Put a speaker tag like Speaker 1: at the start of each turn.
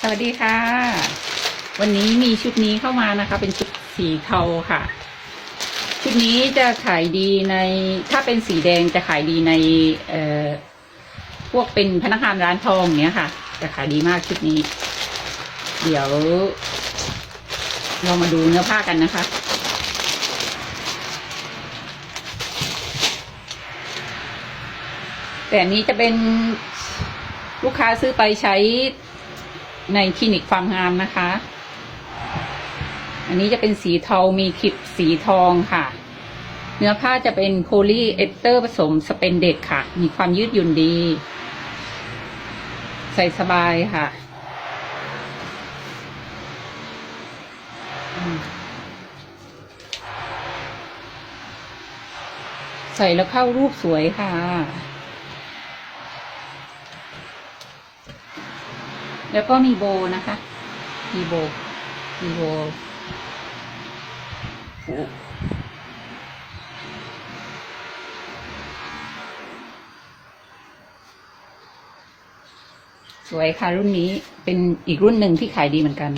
Speaker 1: สวัสดีค่ะ วันนี้มีชุดนี้เข้ามานะคะ เป็นชุดสีเทาค่ะ ชุดนี้จะขายดีในถ้าเป็นสีแดงจะขายดีในเอ่อพวกเป็นพนักงานร้านทองเนี้ยค่ะ จะขายดีมากชุดนี้ เดี๋ยว เรามาดูเนื้อผ้ากันนะคะ แต่นี้จะเป็นลูกค้าซื้อไปใช้ ในคลินิกความงามนะคะ อันนี้จะเป็นสีเทา มีขีดสีทองค่ะ เนื้อผ้าจะเป็นโพลีเอสเตอร์ผสมสเปนเดตค่ะ มีความยืดหยุ่นดี ใส่สบายค่ะใส่แล้วเข้ารูปสวยค่ะ แล้วก็มีโบนะคะ มีโบ มีโบ สวยค่ะรุ่นนี้เป็นอีกรุ่นหนึ่งที่ขายดีเหมือนกัน